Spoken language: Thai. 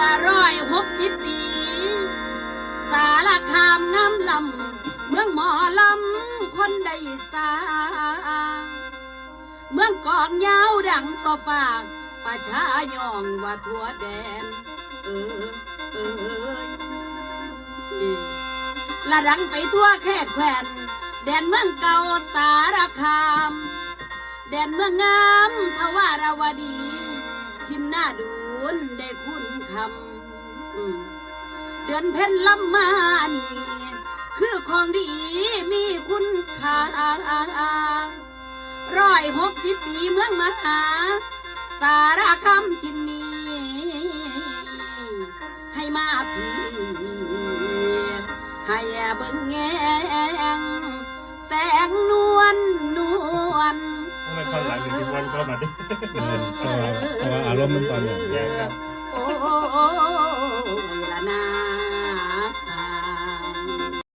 ละร้อยหกสิบปี สารคามน้ำลำ เมืองหมอลำ คนใดสา เมืองกองยาวดังต่อฝากประชาย่องว่าทั่วแดน เออเออเออละดังไปทั่วแคบแควนแดนเมืองเก่าสารคาม แดนเมืองงามทวารวดี ทินหน้าดู นได้คุณคำเดือนเพ็ญลำมานี่คือของดีมีคุณค่าร้อยหกสิบปีเมืองมหา สารคำทินนี้ ให้มาพี่ให้เบิ่งแง ไม่ค่อนหลังถึงที่วันก็มาดิ เพราะว่าอารมณ์มันตอนนี้ แย่ครับ